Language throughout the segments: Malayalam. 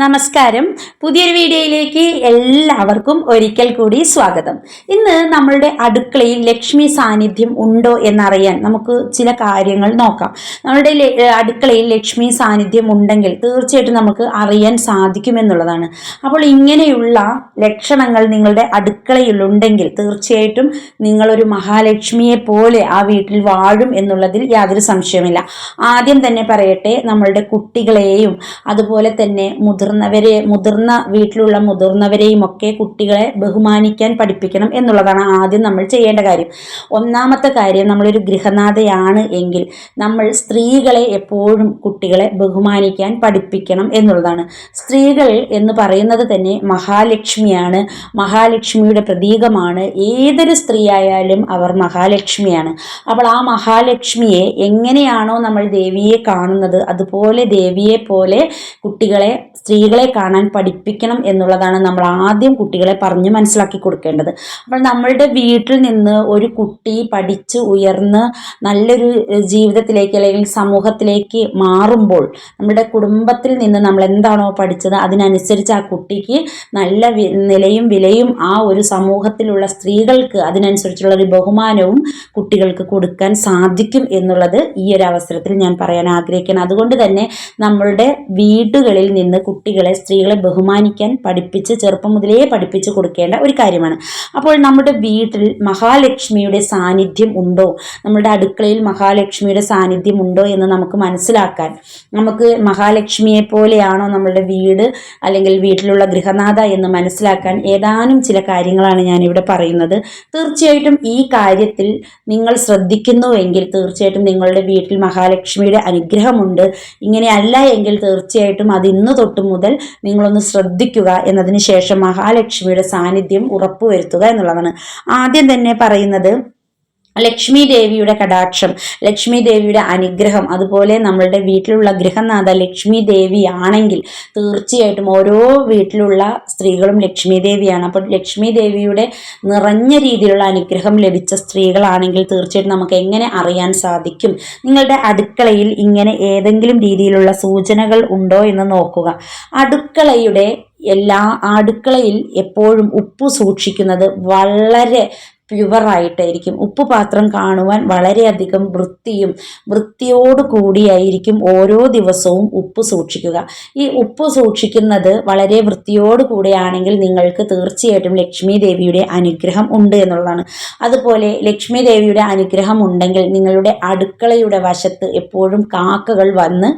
നമസ്കാരം. പുതിയൊരു വീഡിയോയിലേക്ക് എല്ലാവർക്കും ഒരിക്കൽ കൂടി സ്വാഗതം. ഇന്ന് നമ്മളുടെ അടുക്കളയിൽ ലക്ഷ്മി സാന്നിധ്യം ഉണ്ടോ എന്നറിയാൻ നമുക്ക് ചില കാര്യങ്ങൾ നോക്കാം. നമ്മളുടെ അടുക്കളയിൽ ലക്ഷ്മി സാന്നിധ്യം ഉണ്ടെങ്കിൽ തീർച്ചയായിട്ടും നമുക്ക് അറിയാൻ സാധിക്കുമെന്നുള്ളതാണ് അപ്പോൾ ഇങ്ങനെയുള്ള ലക്ഷണങ്ങൾ നിങ്ങളുടെ അടുക്കളയിലുണ്ടെങ്കിൽ തീർച്ചയായിട്ടും നിങ്ങളൊരു മഹാലക്ഷ്മിയെ പോലെ ആ വീട്ടിൽ വാഴും എന്നുള്ളതിൽ യാതൊരു സംശയമില്ല ആദ്യം തന്നെ പറയട്ടെ നമ്മളുടെ കുട്ടികളെയും അതുപോലെ തന്നെ മുതിർന്നവരെ മുതിർന്ന വീട്ടിലുള്ള മുതിർന്നവരെയും ഒക്കെ കുട്ടികളെ ബഹുമാനിക്കാൻ പഠിപ്പിക്കണം എന്നുള്ളതാണ് ആദ്യം നമ്മൾ ചെയ്യേണ്ട കാര്യം. ഒന്നാമത്തെ കാര്യം നമ്മളൊരു ഗൃഹനാഥയാണ് എങ്കിൽ നമ്മൾ സ്ത്രീകളെ എപ്പോഴും കുട്ടികളെ ബഹുമാനിക്കാൻ പഠിപ്പിക്കണം എന്നുള്ളതാണ്. സ്ത്രീകൾ എന്ന് പറയുന്നത് തന്നെ മഹാലക്ഷ്മിയാണ്. മഹാലക്ഷ്മിയുടെ പ്രതീകമാണ്. ഏതൊരു സ്ത്രീ ആയാലും അവർ മഹാലക്ഷ്മിയാണ്. അപ്പോൾ ആ മഹാലക്ഷ്മിയെ എങ്ങനെയാണോ നമ്മൾ ദേവിയെ കാണുന്നത് അതുപോലെ ദേവിയെ പോലെ കുട്ടികളെ സ്ത്രീകളെ കാണാൻ പഠിപ്പിക്കണം എന്നുള്ളതാണ് നമ്മൾ ആദ്യം കുട്ടികളെ പറഞ്ഞ് മനസ്സിലാക്കി കൊടുക്കേണ്ടത്. അപ്പോൾ നമ്മളുടെ വീട്ടിൽ നിന്ന് ഒരു കുട്ടി പഠിച്ച് ഉയർന്ന് നല്ലൊരു ജീവിതത്തിലേക്ക് അല്ലെങ്കിൽ സമൂഹത്തിലേക്ക് മാറുമ്പോൾ നമ്മുടെ കുടുംബത്തിൽ നിന്ന് നമ്മൾ എന്താണോ പഠിച്ചത് അതിനനുസരിച്ച് ആ കുട്ടിക്ക് നല്ല നിലയും വിലയും ആ ഒരു സമൂഹത്തിലുള്ള സ്ത്രീകൾക്ക് അതിനനുസരിച്ചുള്ള ഒരു ബഹുമാനവും കുട്ടികൾക്ക് കൊടുക്കാൻ സാധിക്കും എന്നുള്ളത് ഈ ഒരു അവസരത്തിൽ ഞാൻ പറയാൻ ആഗ്രഹിക്കുന്നു അതുകൊണ്ട് തന്നെ നമ്മളുടെ വീടുകളിൽ നിന്ന് കുട്ടികളെ സ്ത്രീകളെ ബഹുമാനിക്കാൻ പഠിപ്പിച്ച് ചെറുപ്പം മുതലേ പഠിപ്പിച്ച് കൊടുക്കേണ്ട ഒരു കാര്യമാണ്. അപ്പോൾ നമ്മുടെ വീട്ടിൽ മഹാലക്ഷ്മിയുടെ സാന്നിധ്യം ഉണ്ടോ? നമ്മുടെ അടുക്കളയിൽ മഹാലക്ഷ്മിയുടെ സാന്നിധ്യം ഉണ്ടോ എന്ന് നമുക്ക് മനസ്സിലാക്കാൻ. നമുക്ക് മഹാലക്ഷ്മിയെ പോലെയാണോ നമ്മുടെ വീട് അല്ലെങ്കിൽ വീട്ടിലുള്ള ഗൃഹനാഥ എന്ന് മനസ്സിലാക്കാൻ ഏതാനും ചില കാര്യങ്ങളാണ് ഞാനിവിടെ പറയുന്നത്. തീർച്ചയായിട്ടും ഈ കാര്യത്തിൽ നിങ്ങൾ ശ്രദ്ധിക്കുന്നുവെങ്കിൽ തീർച്ചയായിട്ടും നിങ്ങളുടെ വീട്ടിൽ മഹാലക്ഷ്മിയുടെ അനുഗ്രഹമുണ്ട്. ഇങ്ങനെയല്ല എങ്കിൽ തീർച്ചയായിട്ടും അത് ഇന്ന് തൊട്ട് മുതൽ നിങ്ങളൊന്ന് ശ്രദ്ധിക്കുക എന്നതിന് ശേഷം മഹാലക്ഷ്മിയുടെ സാന്നിധ്യം ഉറപ്പുവരുത്തുക എന്നുള്ളതാണ്. ആദ്യം തന്നെ പറയുന്നത് ലക്ഷ്മി ദേവിയുടെ കടാക്ഷം ലക്ഷ്മി ദേവിയുടെ അനുഗ്രഹം അതുപോലെ നമ്മളുടെ വീട്ടിലുള്ള ഗൃഹനാഥ ലക്ഷ്മി ദേവി ആണെങ്കിൽ തീർച്ചയായിട്ടും ഓരോ വീട്ടിലുള്ള സ്ത്രീകളും ലക്ഷ്മി ദേവിയാണ് അപ്പോൾ ലക്ഷ്മി ദേവിയുടെ നിറഞ്ഞ രീതിയിലുള്ള അനുഗ്രഹം ലഭിച്ച സ്ത്രീകളാണെങ്കിൽ തീർച്ചയായിട്ടും നമുക്ക് എങ്ങനെ അറിയാൻ സാധിക്കും? നിങ്ങളുടെ അടുക്കളയിൽ ഇങ്ങനെ ഏതെങ്കിലും രീതിയിലുള്ള സൂചനകൾ ഉണ്ടോ എന്ന് നോക്കുക. അടുക്കളയുടെ എല്ലാ അടുക്കളയിൽ എപ്പോഴും ഉപ്പ് സൂക്ഷിക്കുന്നത് വളരെ പ്യുവറായിട്ടായിരിക്കും. ഉപ്പ് പാത്രം കാണുവാൻ വളരെയധികം വൃത്തിയും വൃത്തിയോട് കൂടിയായിരിക്കും ഓരോ ദിവസവും ഉപ്പ് സൂക്ഷിക്കുക. ഈ ഉപ്പ് സൂക്ഷിക്കുന്നത് വളരെ വൃത്തിയോട് കൂടിയാണെങ്കിൽ നിങ്ങൾക്ക് തീർച്ചയായിട്ടും ലക്ഷ്മി ദേവിയുടെ അനുഗ്രഹം ഉണ്ട് എന്നുള്ളതാണ്. അതുപോലെ ലക്ഷ്മി ദേവിയുടെ അനുഗ്രഹം ഉണ്ടെങ്കിൽ നിങ്ങളുടെ അടുക്കളയുടെ വശത്ത് എപ്പോഴും കാക്കകൾ വന്ന്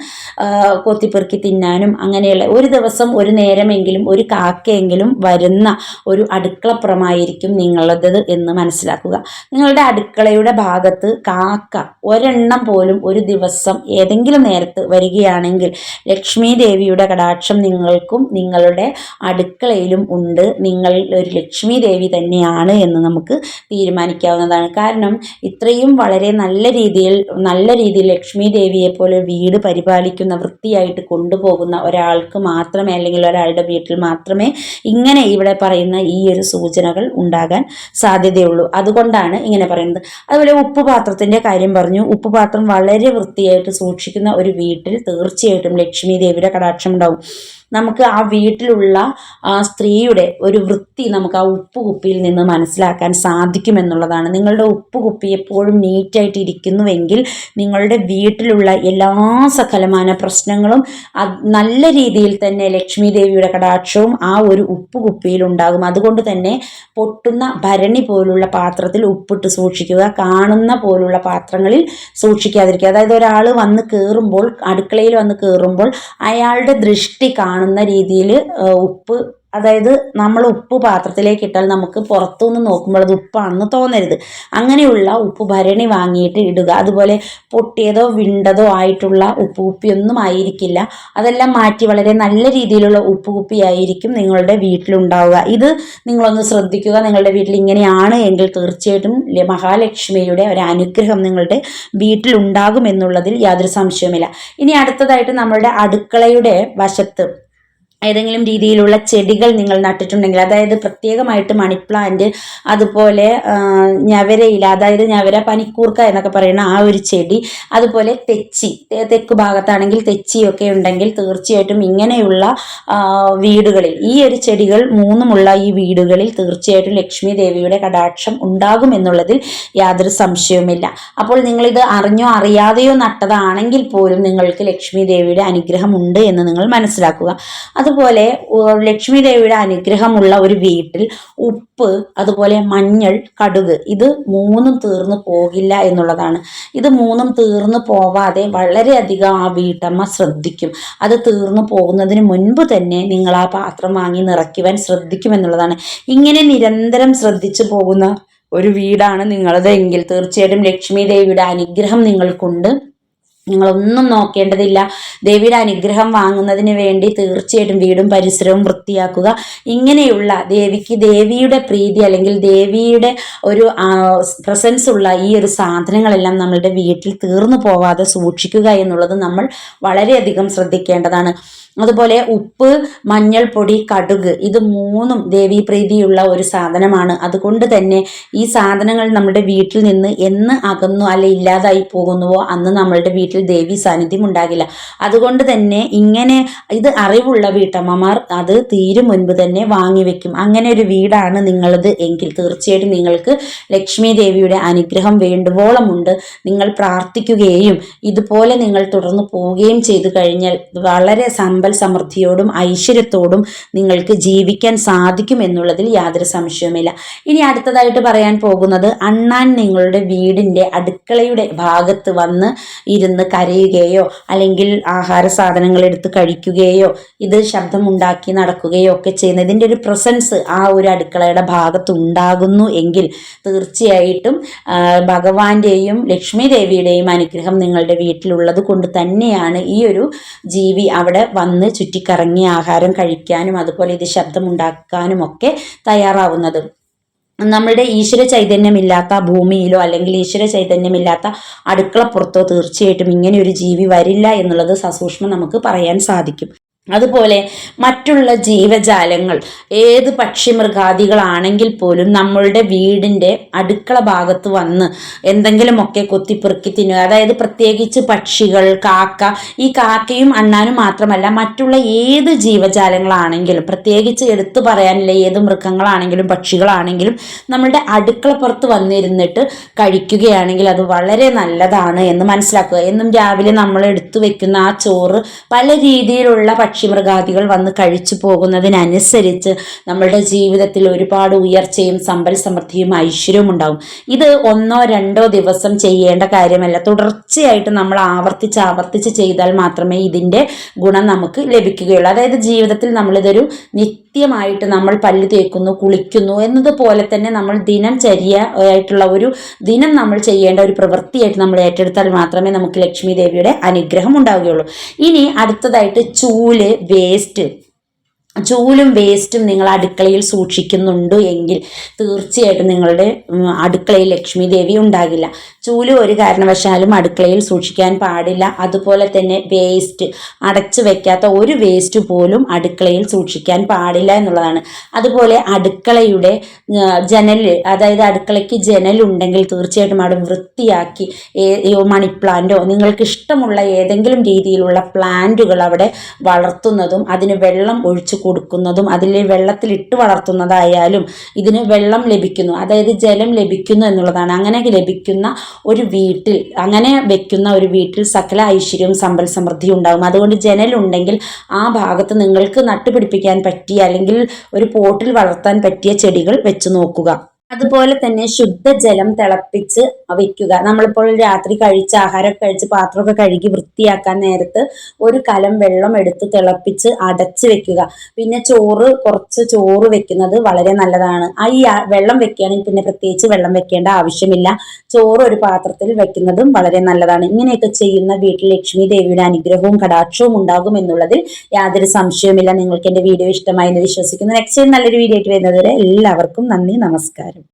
കൊത്തിപ്പെറുക്കി തിന്നാനും അങ്ങനെയുള്ള ഒരു ദിവസം ഒരു നേരമെങ്കിലും ഒരു കാക്കയെങ്കിലും വരുന്ന ഒരു അടുക്കളപ്പുറമായിരിക്കും നിങ്ങളത് എന്ന് മനസ്സിലാക്കുക. നിങ്ങളുടെ അടുക്കളയുടെ ഭാഗത്ത് കാക്ക ഒരെണ്ണം പോലും ഒരു ദിവസം ഏതെങ്കിലും നേരത്ത് വരികയാണെങ്കിൽ ലക്ഷ്മി ദേവിയുടെ കടാക്ഷം നിങ്ങൾക്കും നിങ്ങളുടെ അടുക്കളയിലും ഉണ്ട്. നിങ്ങൾ ഒരു ലക്ഷ്മി ദേവി തന്നെയാണ് എന്ന് നമുക്ക് തീരുമാനിക്കാവുന്നതാണ്. കാരണം ഇത്രയും വളരെ നല്ല രീതിയിൽ നല്ല രീതിയിൽ ലക്ഷ്മി ദേവിയെ പോലെ വീട് പരിപാലിക്കുന്ന വൃത്തിയായിട്ട് കൊണ്ടുപോകുന്ന ഒരാൾക്ക് മാത്രമേ അല്ലെങ്കിൽ ഒരാളുടെ വീട്ടിൽ മാത്രമേ ഇങ്ങനെ ഇവിടെ പറയുന്ന ഈ ഒരു സൂചനകൾ ഉണ്ടാകാൻ സാധ്യതയുള്ളൂ. അതുകൊണ്ടാണ് ഇങ്ങനെ പറയുന്നത്. അതുപോലെ ഉപ്പ് പാത്രത്തിന്റെ കാര്യം പറഞ്ഞു. ഉപ്പ് പാത്രം വളരെ വൃത്തിയായിട്ട് സൂക്ഷിക്കുന്ന ഒരു വീട്ടിൽ തീർച്ചയായിട്ടും ലക്ഷ്മി ദേവിയുടെ കടാക്ഷം ഉണ്ടാവും. നമുക്ക് ആ വീട്ടിലുള്ള ആ സ്ത്രീയുടെ ഒരു വൃത്തി നമുക്ക് ആ ഉപ്പ് കുപ്പിയിൽ നിന്ന് മനസ്സിലാക്കാൻ സാധിക്കുമെന്നുള്ളതാണ്. നിങ്ങളുടെ ഉപ്പ് കുപ്പി എപ്പോഴും നീറ്റായിട്ട് ഇരിക്കുന്നുവെങ്കിൽ നിങ്ങളുടെ വീട്ടിലുള്ള എല്ലാ സകലമാന പ്രശ്നങ്ങളും നല്ല രീതിയിൽ തന്നെ ലക്ഷ്മി ദേവിയുടെ കടാക്ഷവും ആ ഒരു ഉപ്പ് കുപ്പിയിൽ ഉണ്ടാകും. അതുകൊണ്ട് തന്നെ പൊട്ടുന്ന ഭരണി പോലുള്ള പാത്രത്തിൽ ഉപ്പിട്ട് സൂക്ഷിക്കുക കാണുന്ന പോലുള്ള പാത്രങ്ങളിൽ സൂക്ഷിക്കാതിരിക്കുക. അതായത് ഒരാൾ വന്ന് കയറുമ്പോൾ അടുക്കളയിൽ വന്ന് കയറുമ്പോൾ അയാളുടെ ദൃഷ്ടി കാണുന്ന രീതിയിൽ ഉപ്പ് അതായത് നമ്മൾ ഉപ്പ് പാത്രത്തിലേക്ക് ഇട്ടാൽ നമുക്ക് പുറത്തുനിന്ന് നോക്കുമ്പോൾ അത് ഉപ്പാണെന്ന് തോന്നരുത്. അങ്ങനെയുള്ള ഉപ്പ് ഭരണി വാങ്ങിയിട്ട് ഇടുക. അതുപോലെ പൊട്ടിയതോ വിണ്ടതോ ആയിട്ടുള്ള ഉപ്പ് കുപ്പിയൊന്നും ആയിരിക്കില്ല. അതെല്ലാം മാറ്റി വളരെ നല്ല രീതിയിലുള്ള ഉപ്പ് കുപ്പിയായിരിക്കും നിങ്ങളുടെ വീട്ടിലുണ്ടാവുക. ഇത് നിങ്ങളൊന്ന് ശ്രദ്ധിക്കുക. നിങ്ങളുടെ വീട്ടിൽ ഇങ്ങനെയാണ് എങ്കിൽ തീർച്ചയായിട്ടും മഹാലക്ഷ്മിയുടെ ഒരു അനുഗ്രഹം നിങ്ങളുടെ വീട്ടിലുണ്ടാകും എന്നുള്ളതിൽ യാതൊരു സംശയവുമില്ല. ഇനി അടുത്തതായിട്ട് നമ്മളുടെ അടുക്കളയുടെ വശത്ത് ഏതെങ്കിലും രീതിയിലുള്ള ചെടികൾ നിങ്ങൾ നട്ടിട്ടുണ്ടെങ്കിൽ അതായത് പ്രത്യേകമായിട്ട് മണി പ്ലാന്റ് അതുപോലെ ഞവരയില അതായത് ഞവര പനിക്കൂർക്ക എന്നൊക്കെ പറയുന്ന ആ ഒരു ചെടി അതുപോലെ തെച്ചി തെക്ക് ഭാഗത്താണെങ്കിൽ തെച്ചിയൊക്കെ ഉണ്ടെങ്കിൽ തീർച്ചയായിട്ടും ഇങ്ങനെയുള്ള വീടുകളിൽ ഈ ഒരു ചെടികൾ മൂന്നുമുള്ള ഈ വീടുകളിൽ തീർച്ചയായിട്ടും ലക്ഷ്മി ദേവിയുടെ കടാക്ഷം ഉണ്ടാകും എന്നുള്ളതിൽ യാതൊരു സംശയവുമില്ല. അപ്പോൾ നിങ്ങളിത് അറിഞ്ഞോ അറിയാതെയോ നട്ടതാണെങ്കിൽ പോലും നിങ്ങൾക്ക് ലക്ഷ്മി ദേവിയുടെ അനുഗ്രഹം ഉണ്ട് എന്ന് നിങ്ങൾ മനസ്സിലാക്കുക. അതുപോലെ ലക്ഷ്മി ദേവിയുടെ അനുഗ്രഹമുള്ള ഒരു വീട്ടിൽ ഉപ്പ് അതുപോലെ മഞ്ഞൾ കടുക് ഇത് മൂന്നും തീർന്നു പോകില്ല എന്നുള്ളതാണ്. ഇത് മൂന്നും തീർന്നു പോവാതെ വളരെയധികം ആ വീട്ടമ്മ ശ്രദ്ധിക്കും. അത് തീർന്നു പോകുന്നതിന് മുൻപ് തന്നെ നിങ്ങൾ ആ പാത്രം വാങ്ങി നിറയ്ക്കുവാൻ ശ്രദ്ധിക്കുമെന്നുള്ളതാണ് ഇങ്ങനെ നിരന്തരം ശ്രദ്ധിച്ചു പോകുന്ന ഒരു വീടാണ് നിങ്ങളത് എങ്കിൽ തീർച്ചയായിട്ടും ലക്ഷ്മി ദേവിയുടെ അനുഗ്രഹം നിങ്ങൾക്കുണ്ട്. നിങ്ങളൊന്നും നോക്കേണ്ടതില്ല. ദേവിയുടെ അനുഗ്രഹം വാങ്ങുന്നതിന് വേണ്ടി തീർച്ചയായിട്ടും വീടും പരിസരവും വൃത്തിയാക്കുക. ഇങ്ങനെയുള്ള ദേവിക്ക് ദേവിയുടെ പ്രീതി അല്ലെങ്കിൽ ദേവിയുടെ ഒരു പ്രസൻസ് ഉള്ള ഈ ഒരു സാധനങ്ങളെല്ലാം നമ്മളുടെ വീട്ടിൽ തീർന്നു പോവാതെ സൂക്ഷിക്കുക എന്നുള്ളത് നമ്മൾ വളരെയധികം ശ്രദ്ധിക്കേണ്ടതാണ്. അതുപോലെ ഉപ്പ് മഞ്ഞൾപ്പൊടി കടുക് ഇത് മൂന്നും ദേവീപ്രീതിയുള്ള ഒരു സാധനമാണ്. അതുകൊണ്ട് തന്നെ ഈ സാധനങ്ങൾ നമ്മുടെ വീട്ടിൽ നിന്ന് എന്ന് അകന്നു അല്ലെ ഇല്ലാതായി പോകുന്നുവോ അന്ന് നമ്മളുടെ വീട്ടിൽ ദേവി സാന്നിധ്യം ഉണ്ടാകില്ല. അതുകൊണ്ട് തന്നെ ഇങ്ങനെ ഇത് അറിവുള്ള വീട്ടമ്മമാർ അത് തീരും മുൻപ് തന്നെ വാങ്ങിവെക്കും അങ്ങനെ ഒരു വീടാണ് നിങ്ങളത് എങ്കിൽ തീർച്ചയായിട്ടും നിങ്ങൾക്ക് ലക്ഷ്മി ദേവിയുടെ അനുഗ്രഹം വേണ്ടുവോളമുണ്ട്. നിങ്ങൾ പ്രാർത്ഥിക്കുകയും ഇതുപോലെ നിങ്ങൾ തുടർന്ന് പോവുകയും ചെയ്തു കഴിഞ്ഞാൽ വളരെ സമ്പൽ സമൃദ്ധിയോടും ഐശ്വര്യത്തോടും നിങ്ങൾക്ക് ജീവിക്കാൻ സാധിക്കും എന്നുള്ളതിൽ യാതൊരു സംശയവുമില്ല. ഇനി അടുത്തതായിട്ട് പറയാൻ പോകുന്നത് അണ്ണാൻ നിങ്ങളുടെ വീടിന്റെ അടുക്കളയുടെ ഭാഗത്ത് വന്ന് ഇരുന്ന് കരയുകയോ അല്ലെങ്കിൽ ആഹാര സാധനങ്ങൾ എടുത്ത് കഴിക്കുകയോ ഇത് ശബ്ദമുണ്ടാക്കി നടക്കുകയോ ഒക്കെ ചെയ്യുന്ന ഇതിന്റെ ഒരു പ്രസൻസ് ആ ഒരു അടുക്കളയുടെ ഭാഗത്ത് ഉണ്ടാകുന്നു എങ്കിൽ തീർച്ചയായിട്ടും ഭഗവാന്റെയും ലക്ഷ്മി ദേവിയുടെയും അനുഗ്രഹം നിങ്ങളുടെ വീട്ടിലുള്ളത് കൊണ്ട് തന്നെയാണ് ഈ ഒരു ജീവി അവിടെ വന്ന് ചുറ്റിക്കറങ്ങി ആഹാരം കഴിക്കാനും അതുപോലെ ഇത് ശബ്ദമുണ്ടാക്കാനും ഒക്കെ തയ്യാറാവുന്നത്. നമ്മുടെ ഈശ്വര ചൈതന്യമില്ലാത്ത ഭൂമിയിലോ അല്ലെങ്കിൽ ഈശ്വര ചൈതന്യമില്ലാത്ത അടുക്കളപ്പുറത്തോ തീർച്ചയായിട്ടും ഇങ്ങനെ ഒരു ജീവി വരില്ല എന്നുള്ളത് സസൂക്ഷ്മം നമുക്ക് പറയാൻ സാധിക്കും. അതുപോലെ മറ്റുള്ള ജീവജാലങ്ങൾ ഏത് പക്ഷിമൃഗാദികളാണെങ്കിൽ പോലും നമ്മളുടെ വീടിന്റെ അടുക്കള ഭാഗത്ത് വന്ന് എന്തെങ്കിലുമൊക്കെ കൊത്തിപ്പെറുക്കി തിന്നുക. അതായത് പ്രത്യേകിച്ച് പക്ഷികൾ കാക്ക ഈ കാക്കയും അണ്ണാനും മാത്രമല്ല മറ്റുള്ള ഏത് ജീവജാലങ്ങളാണെങ്കിലും പ്രത്യേകിച്ച് എടുത്തു പറയാനില്ല ഏത് മൃഗങ്ങളാണെങ്കിലും പക്ഷികളാണെങ്കിലും നമ്മളുടെ അടുക്കളപ്പുറത്ത് വന്നിരുന്നിട്ട് കഴിക്കുകയാണെങ്കിൽ അത് വളരെ നല്ലതാണ് എന്ന് മനസ്സിലാക്കുക. എന്നും രാവിലെ നമ്മൾ എടുത്തു വെക്കുന്ന ആ ചോറ് പല രീതിയിലുള്ള പക്ഷിമൃഗാദികൾ വന്ന് കഴിച്ചു പോകുന്നതിനനുസരിച്ച് നമ്മളുടെ ജീവിതത്തിൽ ഒരുപാട് ഉയർച്ചയും സമ്പൽ സമൃദ്ധിയും ഐശ്വര്യവും ഉണ്ടാവും. ഇത് ഒന്നോ രണ്ടോ ദിവസം ചെയ്യേണ്ട കാര്യമല്ല. തുടർച്ചയായിട്ട് നമ്മൾ ആവർത്തിച്ച് ആവർത്തിച്ച് ചെയ്താൽ മാത്രമേ ഇതിന്റെ ഗുണം നമുക്ക് ലഭിക്കുകയുള്ളൂ. അതായത് ജീവിതത്തിൽ നമ്മളിതൊരു നിത്യമായിട്ട് നമ്മൾ പല്ല് തേക്കുന്നു കുളിക്കുന്നു എന്നതുപോലെ തന്നെ നമ്മൾ ദിനംചര്യ ആയിട്ടുള്ള ഒരു ദിനം നമ്മൾ ചെയ്യേണ്ട ഒരു പ്രവൃത്തിയായിട്ട് നമ്മൾ ഏറ്റെടുത്താൽ മാത്രമേ നമുക്ക് ലക്ഷ്മി ദേവിയുടെ അനുഗ്രഹം ഉണ്ടാവുകയുള്ളൂ. ഇനി അടുത്തതായിട്ട് ചൂൽ. വേസ്റ്റ് ചൂലും വേസ്റ്റും നിങ്ങൾ അടുക്കളയിൽ സൂക്ഷിക്കുന്നുണ്ട് എങ്കിൽ തീർച്ചയായിട്ടും നിങ്ങളുടെ അടുക്കളയിൽ ലക്ഷ്മി ദേവി ഉണ്ടാകില്ല. ചൂൽ ഒരു കാരണവശാലും അടുക്കളയിൽ സൂക്ഷിക്കാൻ പാടില്ല. അതുപോലെ തന്നെ വേസ്റ്റ് അടച്ചു വെക്കാത്ത ഒരു വേസ്റ്റ് പോലും അടുക്കളയിൽ സൂക്ഷിക്കാൻ പാടില്ല എന്നുള്ളതാണ്. അതുപോലെ അടുക്കളയുടെ ജനൽ അതായത് അടുക്കളയ്ക്ക് ജനലുണ്ടെങ്കിൽ തീർച്ചയായിട്ടും അവിടെ വൃത്തിയാക്കി മണി പ്ലാന്റോ നിങ്ങൾക്ക് ഇഷ്ടമുള്ള ഏതെങ്കിലും രീതിയിലുള്ള പ്ലാന്റുകൾ അവിടെ വളർത്തുന്നതും അതിന് വെള്ളം ഒഴിച്ചു കൊടുക്കുന്നതും അതിൽ വെള്ളത്തിലിട്ട് വളർത്തുന്നതായാലും ഇതിന് വെള്ളം ലഭിക്കുന്നു. അതായത് ജലം ലഭിക്കുന്നു എന്നുള്ളതാണ്. അങ്ങനെ ലഭിക്കുന്ന ഒരു വീട്ടിൽ അങ്ങനെ വെക്കുന്ന ഒരു വീട്ടിൽ സകല ഐശ്വര്യവും സമ്പൽ സമൃദ്ധിയും ഉണ്ടാകും. അതുകൊണ്ട് ജനലുണ്ടെങ്കിൽ ആ ഭാഗത്ത് നിങ്ങൾക്ക് നട്ടുപിടിപ്പിക്കാൻ പറ്റിയ അല്ലെങ്കിൽ ഒരു പോട്ടിൽ വളർത്താൻ പറ്റിയ ചെടികൾ വെച്ച് നോക്കുക. അതുപോലെ തന്നെ ശുദ്ധജലം തിളപ്പിച്ച് വെക്കുക നമ്മളിപ്പോൾ രാത്രി കഴിച്ച ആഹാരം കഴിച്ച് പാത്രമൊക്കെ കഴുകി വൃത്തിയാക്കാൻ നേരത്ത് ഒരു കലം വെള്ളം എടുത്ത് തിളപ്പിച്ച് അടച്ച് വെക്കുക പിന്നെ ചോറ് കുറച്ച് ചോറ് വെക്കുന്നത് വളരെ നല്ലതാണ്. ആ ഈ വെള്ളം വെക്കുകയാണെങ്കിൽ പിന്നെ പ്രത്യേകിച്ച് വെള്ളം വെക്കേണ്ട ആവശ്യമില്ല. ചോറ് ഒരു പാത്രത്തിൽ വെക്കുന്നതും വളരെ നല്ലതാണ്. ഇങ്ങനെയൊക്കെ ചെയ്യുന്ന വീട്ടിൽ ലക്ഷ്മി ദേവിയുടെ അനുഗ്രഹവും കടാക്ഷവും ഉണ്ടാകും എന്നുള്ളതിൽ യാതൊരു സംശയവുമില്ല. നിങ്ങൾക്ക് എന്റെ വീഡിയോ ഇഷ്ടമായി എന്ന് വിശ്വസിക്കുന്നു നെക്സ്റ്റ് നല്ലൊരു വീഡിയോ ആയിട്ട് വരുന്നത് വരെ എല്ലാവർക്കും നന്ദി നമസ്കാരം.